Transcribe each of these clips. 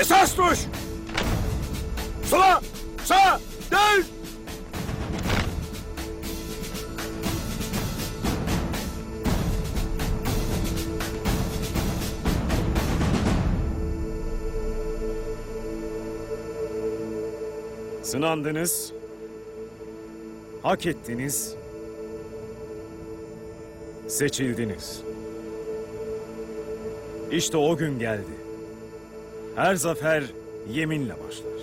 Esas duş! Sola! Sağa! Dön! Sınandınız. Hak ettiniz. Seçildiniz. İşte o gün geldi. Her zafer yeminle başlar.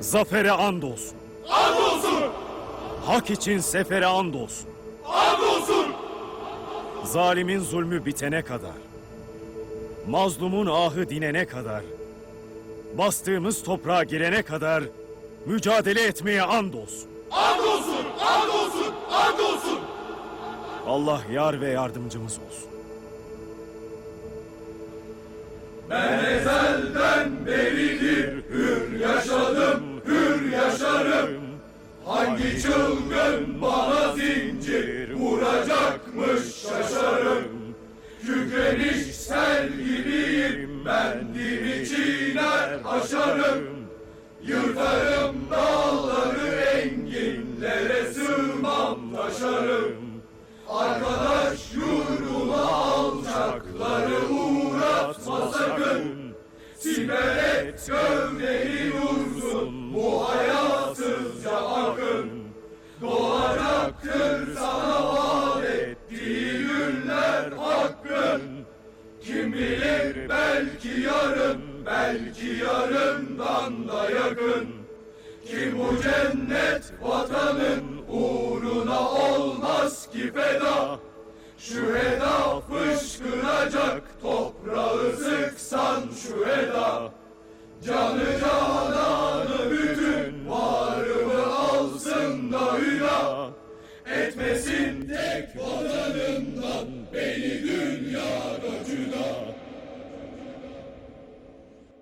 Zafere and olsun. And olsun. Hak için sefere and olsun. And olsun. Zalimin zulmü bitene kadar, mazlumun ahı dinene kadar, bastığımız toprağa girene kadar mücadele etmeye and olsun. And olsun, and olsun, and olsun. Allah yar ve yardımcımız olsun. Hangi çılgın bana zincir vuracakmış şaşarım. Kükreniş sel gibiyim ben diri çiğner aşarım. Yırtarım dağları enginlere sığmam taşarım. Arkadaş Bilir belki yarın, belki yarından da yakın. Kim bu cennet vatanın uğruna olmaz ki feda. Şu eda fışkıracak toprağı sıksan şu eda. Canı can